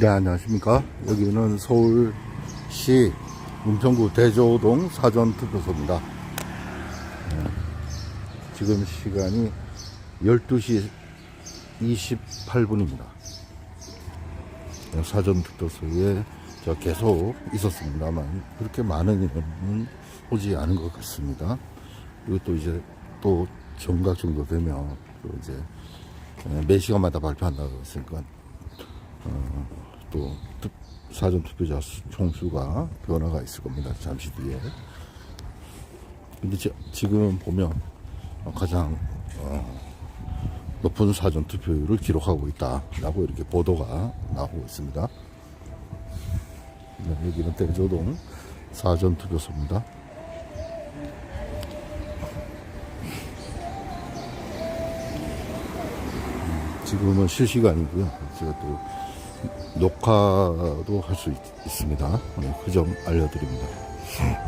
네, 안녕하십니까. 여기는 서울시 은평구 대조동 사전투표소입니다. 네, 지금 시간이 12시 28분입니다. 사전투표소에 저 계속 있었습니다만 그렇게 많은 인원은 오지 않은 것 같습니다. 그리고 또 이제 또 정각 정도 되면 또 이제 매 시간마다 발표한다고 했으니까 어, 또 투- 사전 투표자 수- 총수가 변화가 있을 겁니다. 잠시 뒤에. 근데 지, 지금 보면 가장 어, 높은 사전 투표율을 기록하고 있다라고 이렇게 보도가 나오고 있습니다. 네, 여기는 대조동 사전 투표소입니다. 지금은 실시간이고요. 제가 또 녹화도 할 수 있습니다. 그 점 알려드립니다.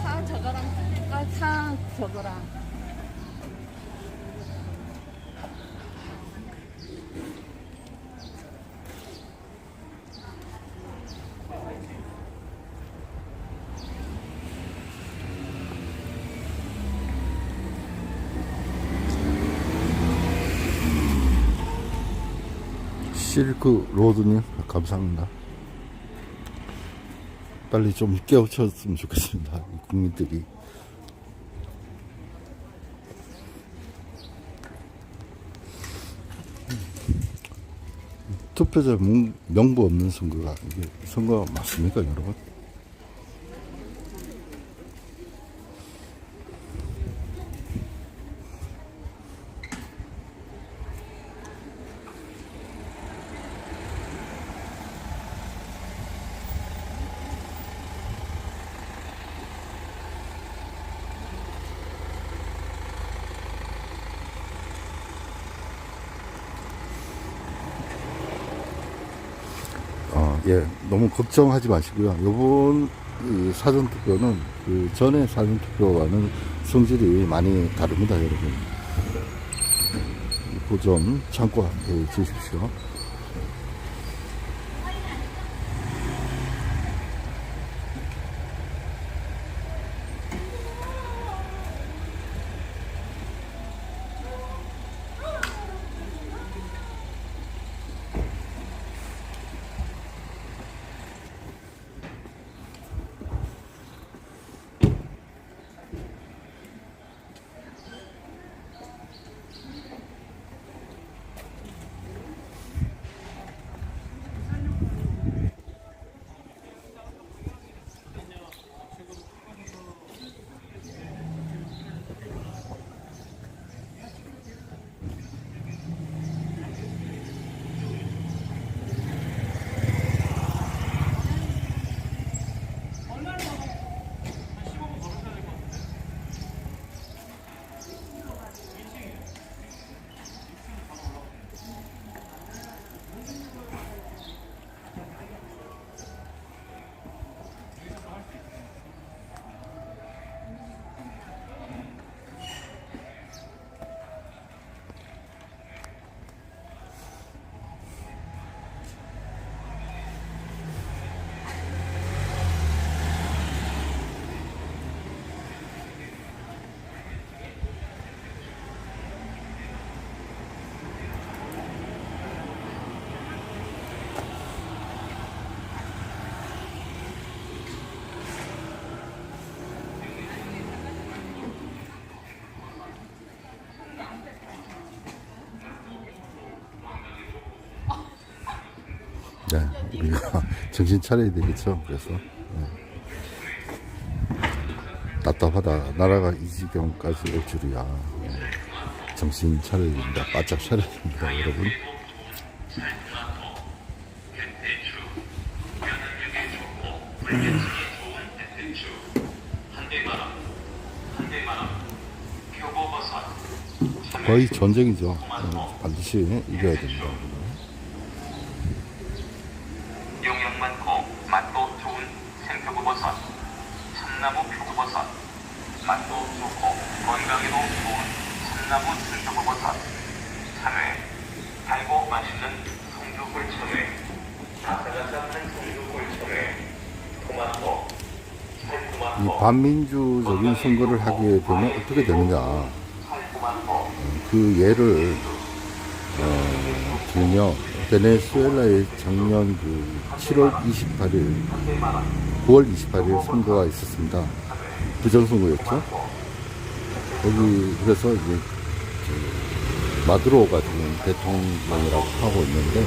사 저거랑 아, 사 저거랑 실크 로드님 감사합니다. 빨리 좀 깨우쳤으면 좋겠습니다. 국민들이. 투표자 명- 명부 없는 선거가 이게 선거 맞습니까, 여러분? 예, 너무 걱정하지 마시고요. 요번 이 사전 투표는 그 전에 사전 투표와는 성질이 많이 다릅니다, 여러분. 그 점 참고해 주십시오. 우리가 정신 차려야 되겠죠. 그래서 예. 답답하다. 나라가 이 지경까지 올 줄이야. 예. 정신 차려야 됩니다. 바짝 차려야 됩니다, 여러분. 거의 전쟁이죠. 예, 반드시 이겨야 됩니다. 영양 많고 맛도 좋은 생표고버섯, 참나무 표고버섯, 맛도 좋고 건강에도 좋은 참나무 생표고버섯, 참외, 달고 맛있는 송주굴청외, 아삭아삭한 송주굴청외, 토마토, 이 반민주적인 선거를 하게 되면 어떻게 되느냐. 그 예를 어, 들면 베네수엘라의 작년 그 7월 28일, 9월 28일 선거가 있었습니다. 부정선거였죠. 여기 그래서 이제 그 마두로가 지금 대통령이라고 하고 있는데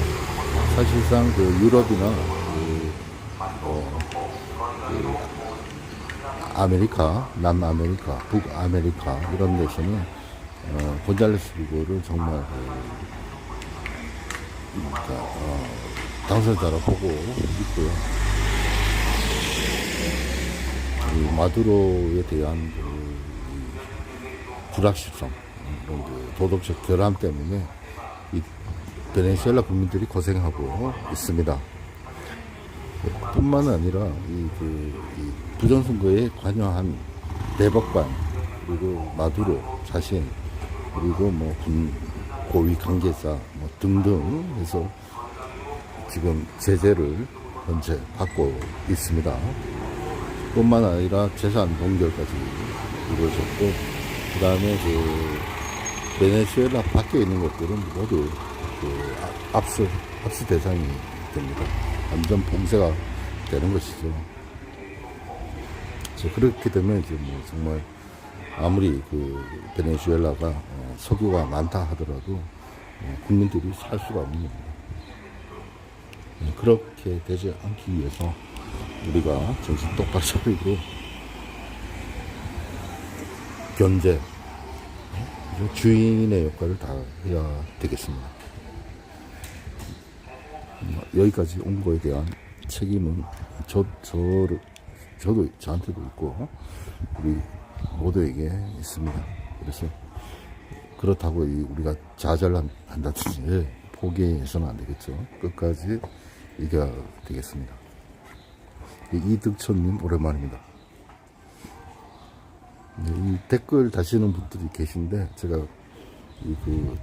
사실상 그 유럽이나 그, 어, 그 아메리카, 남아메리카, 북아메리카 이런 데서는 어, 곤잘레스 비고를 정말 그, 그러니까, 어, 당선자로 보고 있고요. 이 마두로에 대한 그, 이 불확실성, 도덕적 결함 때문에 이 베네수엘라 국민들이 고생하고 있습니다. 뿐만 아니라 이, 그, 이 부정선거에 관여한 대법관 그리고 마두로 자신 그리고 뭐 군 고위 관계자 뭐 등등 해서 지금 제재를 현재 받고 있습니다. 뿐만 아니라 재산 동결까지 이루어졌고 그 다음에 그 베네수엘라 밖에 있는 것들은 모두 그 아- 압수 압수 대상이 됩니다. 완전 봉쇄가 되는 것이죠. 그렇게 되면 이제 뭐 정말 아무리 그 베네수엘라가 어, 석유가 많다 하더라도 어, 국민들이 살 수가 없는 겁니다. 네, 그렇게 되지 않기 위해서 우리가 정신 똑바로 차리고 견제 어, 주인의 역할을 다 해야 되겠습니다. 음, 여기까지 온 거에 대한 책임은 저, 저를, 저도, 저한테도 있고, 우리 모두에게 있습니다. 그래서, 그렇다고 이 우리가 좌절한다든지 포기해서는 안 되겠죠. 끝까지 이겨야 되겠습니다. 이 이득천님 오랜만입니다. 네, 이 댓글 다시는 분들이 계신데, 제가 이 그,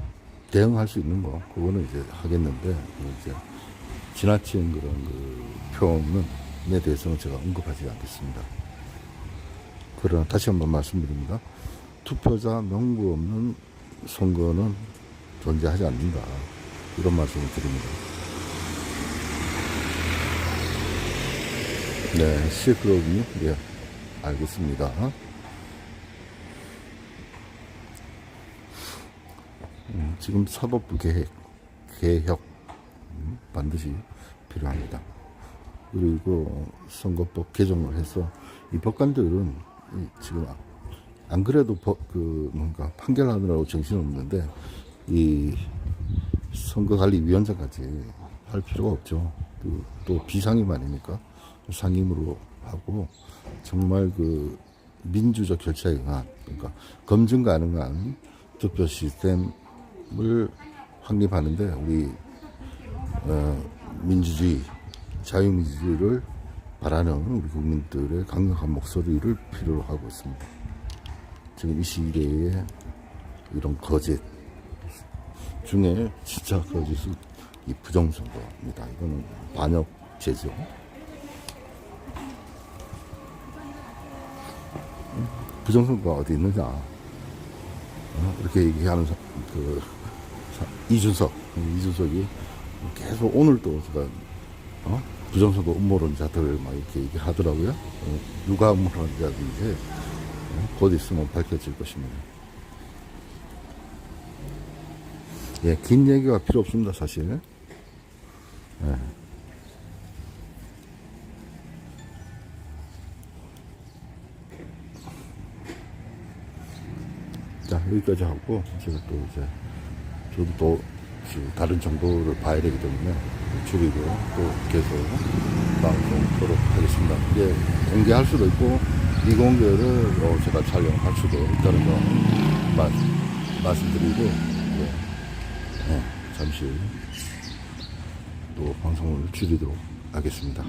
대응할 수 있는 거, 그거는 이제 하겠는데, 그 이제 지나친 그런 그 표현에 대해서는 제가 언급하지 않겠습니다. 그러나 다시 한번 말씀드립니다. 투표자 명부 없는 선거는 존재하지 않는다. 이런 말씀을 드립니다. 네, 시끄러군요. 예, 알겠습니다. 음, 지금 사법부 개혁, 개혁 음, 반드시 필요합니다. 그리고 선거법 개정을 해서 이 법관들은 이 지금 안 그래도 법, 그 뭔가 판결하느라고 정신없는데 이 선거관리위원장까지 할 필요가 없죠. 또, 또 비상임 아닙니까? 상임으로 하고 정말 그 민주적 결차에 응한 그러니까 검증 가능한 투표 시스템 을 확립하는데 우리 어, 민주주의, 자유민주주의를 바라는 우리 국민들의 강력한 목소리를 필요로 하고 있습니다. 지금 이 시기에 이런 거짓 중에 진짜 거짓은 이 부정선거입니다. 이거는 반역죄죠. 부정선거가 어디 있느냐. 어, 이렇게 얘기하는 사- 그 사- 이준석, 음, 이준석이 계속 오늘도 제가 어? 부정선거 음모론 자들을 막 이렇게 얘기하더라고요. 어? 누가 음모론 자들인지 어? 곧 있으면 밝혀질 것입니다. 예, 긴 얘기가 필요 없습니다, 사실. 예. 자, 여기까지 하고, 제가 또 이제 저도 또 다른 정보를 봐야 되기 때문에 줄이고 또 계속 방송하도록 하겠습니다. 이게 공개할 수도 있고 미공개를 어, 제가 촬영할 수도 있다는 거 말, 말씀드리고 네. 네, 잠시 또 방송을 줄이도록 하겠습니다.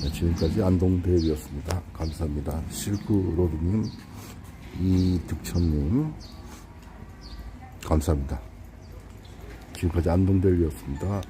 네, 지금까지 안동대회였습니다. 감사합니다. 실크로드님, 이득천님, 감사합니다. 지금까지 안동대회였습니다.